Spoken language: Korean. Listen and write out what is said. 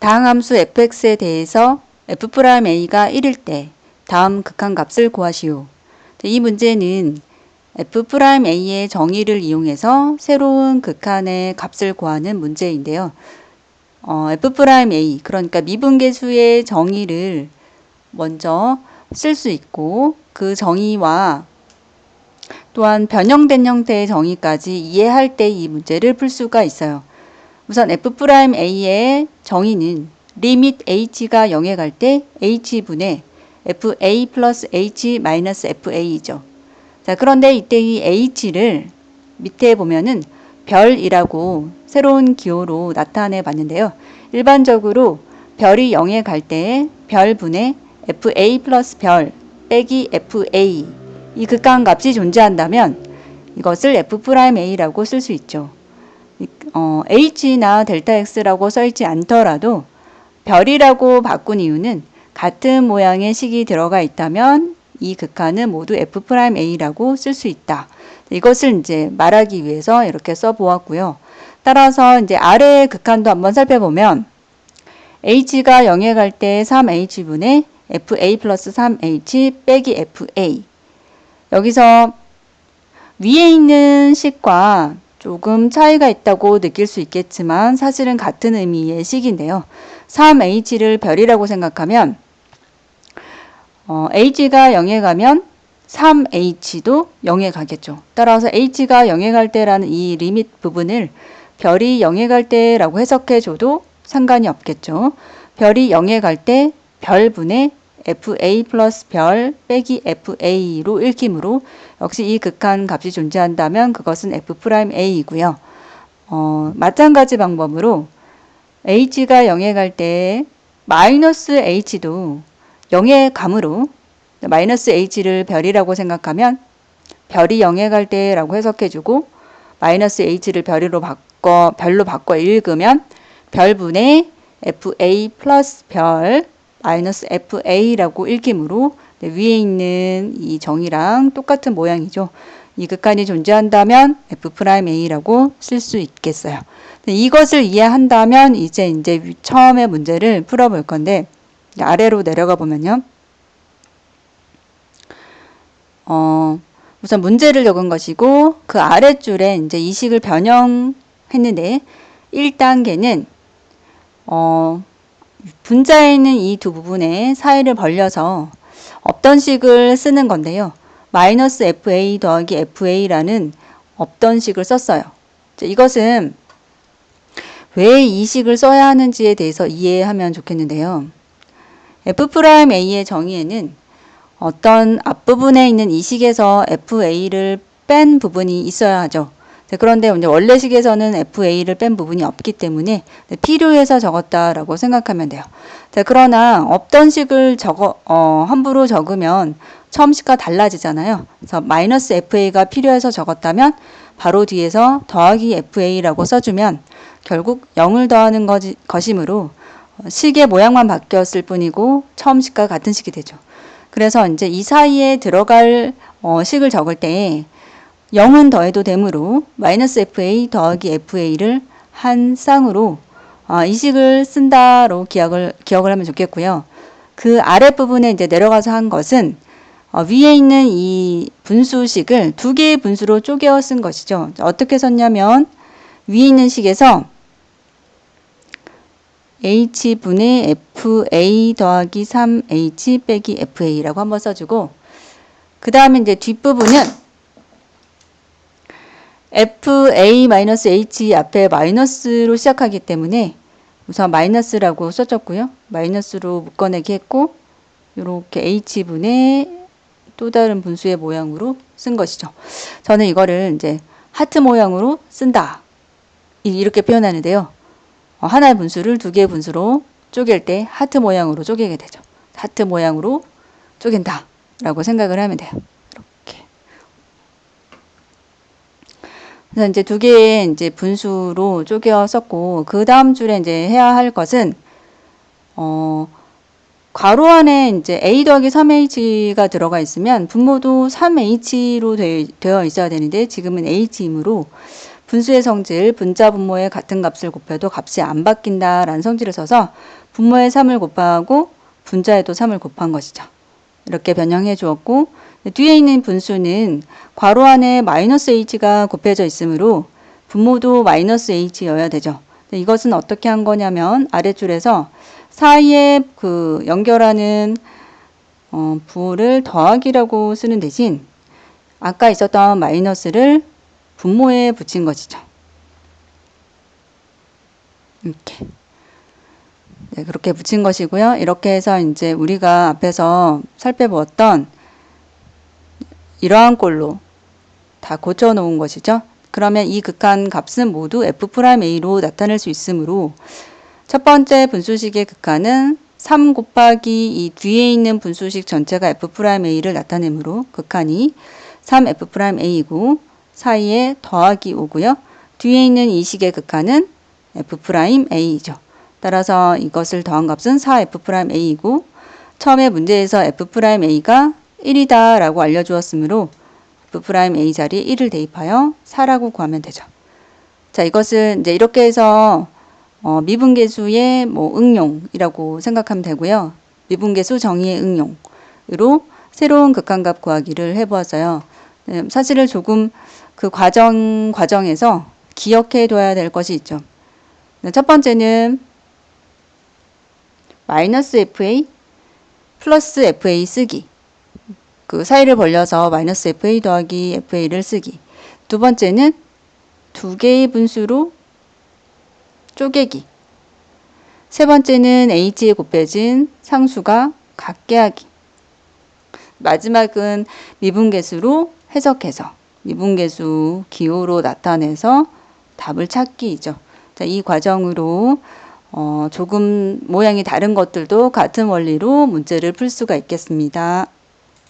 다항함수 fx에 대해서 f'a가 1일 때 다음 극한값을 구하시오. 이 문제는 f'a의 정의를 이용해서 새로운 극한의 값을 구하는 문제인데요. 어, f'a 그러니까 미분계수의 정의를 먼저 쓸 수 있고 그 정의와 또한 변형된 형태의 정의까지 이해할 때 이 문제를 풀 수가 있어요. 우선 f'a의 정의는 리밋 h가 0에 갈 때 h분의 fa 플러스 h 마이너스 fa이죠. 자, 그런데 이때 이 h를 밑에 보면은 별이라고 새로운 기호로 나타내 봤는데요. 일반적으로 별이 0에 갈때 별분의 fa 플러스 별 빼기 fa 이 극한 값이 존재한다면 이것을 f'a라고 쓸 수 있죠. 어, h나 델타 x라고 써있지 않더라도 별이라고 바꾼 이유는 같은 모양의 식이 들어가 있다면 이 극한은 모두 f'a라고 쓸 수 있다. 이것을 이제 말하기 위해서 이렇게 써보았고요. 따라서 이제 아래의 극한도 한번 살펴보면 h가 0에 갈 때 3h분의 fa 플러스 3h 빼기 fa 여기서 위에 있는 식과 조금 차이가 있다고 느낄 수 있겠지만 사실은 같은 의미의 식인데요. 3h를 별이라고 생각하면 어, h가 0에 가면 3h도 0에 가겠죠. 따라서 h가 0에 갈 때라는 이 리밋 부분을 별이 0에 갈 때라고 해석해 줘도 상관이 없겠죠. 별이 0에 갈 때 별분의 fa 플러스 별 빼기 fa로 읽히므로 역시 이 극한 값이 존재한다면 그것은 f'a이고요. 어, 마찬가지 방법으로 h가 0에 갈 때 마이너스 h도 0에 감으로 마이너스 h를 별이라고 생각하면 별이 0에 갈 때라고 해석해주고 마이너스 h를 별로 바꿔 별로 바꿔 읽으면 별분의 fa 플러스 별 마이너스 fa라고 읽기므로 네, 위에 있는 이 정의랑 똑같은 모양이죠. 이 극한이 존재한다면 f'a라고 쓸 수 있겠어요. 네, 이것을 이해한다면 이제 이제 처음에 문제를 풀어볼 건데 아래로 내려가 보면요. 어, 우선 문제를 적은 것이고 그 아랫줄에 이제 이 식을 변형했는데 1단계는 어, 분자에 있는 이 두 부분의 사이를 벌려서 없던 식을 쓰는 건데요. 마이너스 fa 더하기 fa라는 없던 식을 썼어요. 이것은 왜 이 식을 써야 하는지에 대해서 이해하면 좋겠는데요. f'a의 정의에는 어떤 앞부분에 있는 이 식에서 fa를 뺀 부분이 있어야 하죠. 네, 그런데 이제 원래 식에서는 FA를 뺀 부분이 없기 때문에 네, 필요해서 적었다라고 생각하면 돼요. 자, 그러나 없던 식을 적어, 어, 함부로 적으면 처음 식과 달라지잖아요. 그래서 마이너스 FA가 필요해서 적었다면 바로 뒤에서 더하기 FA라고 써주면 결국 0을 더하는 것이, 것이므로 식의 모양만 바뀌었을 뿐이고 처음 식과 같은 식이 되죠. 그래서 이제 이 사이에 들어갈 어, 식을 적을 때 0은 더해도 되므로 마이너스 FA 더하기 FA를 한 쌍으로 어, 이 식을 쓴다로 기억을, 기억을 하면 좋겠고요. 그 아랫부분에 이제 내려가서 한 것은 어, 위에 있는 이 분수식을 두 개의 분수로 쪼개어 쓴 것이죠. 어떻게 썼냐면 위에 있는 식에서 h분의 fa 더하기 3h 빼기 fa라고 한번 써주고 그 다음에 이제 뒷부분은 fa-h 앞에 마이너스로 시작하기 때문에 우선 마이너스라고 써줬고요. 마이너스로 묶어내기 했고 이렇게 h분의 또 다른 분수의 모양으로 쓴 것이죠. 저는 이거를 이제 하트 모양으로 쓴다. 이렇게 표현하는데요. 어, 하나의 분수를 두 개의 분수로 쪼갤 때 하트 모양으로 쪼개게 되죠. 하트 모양으로 쪼갠다. 라고 생각을 하면 돼요. 그래서 이제 두 개의 이제 분수로 쪼개 썼고 그 다음 줄에 이제 해야 할 것은 어 괄호 안에 이제 a 더하기 3h가 들어가 있으면 분모도 3h로 되, 되어 있어야 되는데 지금은 h이므로 분수의 성질 분자 분모의 같은 값을 곱해도 값이 안 바뀐다라는 성질을 써서 분모에 3을 곱하고 분자에도 3을 곱한 것이죠. 이렇게 변형해 주었고 뒤에 있는 분수는 괄호 안에 마이너스 h가 곱해져 있으므로 분모도 마이너스 h여야 되죠. 이것은 어떻게 한 거냐면 아래줄에서 사이에 그 연결하는 어, 부호를 더하기라고 쓰는 대신 아까 있었던 마이너스를 분모에 붙인 것이죠. 이렇게. 네, 그렇게 붙인 것이고요. 이렇게 해서 이제 우리가 앞에서 살펴보았던 이러한 꼴로 다 고쳐 놓은 것이죠. 그러면 이 극한 값은 모두 f'a로 나타낼 수 있으므로 첫 번째 분수식의 극한은 3 곱하기 이 뒤에 있는 분수식 전체가 f'a를 나타내므로 극한이 3f'a이고 사이에 더하기 5고요. 뒤에 있는 이 식의 극한은 f'a이죠. 따라서 이것을 더한 값은 4f'a이고 처음에 문제에서 f'a가 1이다 라고 알려주었으므로 f'a 자리에 1을 대입하여 4라고 구하면 되죠. 자, 이것은 이제 이렇게 해서 어, 미분계수의 뭐 응용이라고 생각하면 되고요. 미분계수 정의의 응용으로 새로운 극한값 구하기를 해보았어요. 네, 사실을 조금 그 과정 과정에서 기억해 둬야 될 것이 있죠. 네, 첫 번째는 마이너스 FA 플러스 FA 쓰기. 그 사이를 벌려서 마이너스 FA 더하기 FA를 쓰기. 두 번째는 두 개의 분수로 쪼개기. 세 번째는 H에 곱해진 상수가 같게 하기. 마지막은 미분계수로 해석해서 미분계수 기호로 나타내서 답을 찾기이죠. 자, 이 과정으로 어, 조금 모양이 다른 것들도 같은 원리로 문제를 풀 수가 있겠습니다.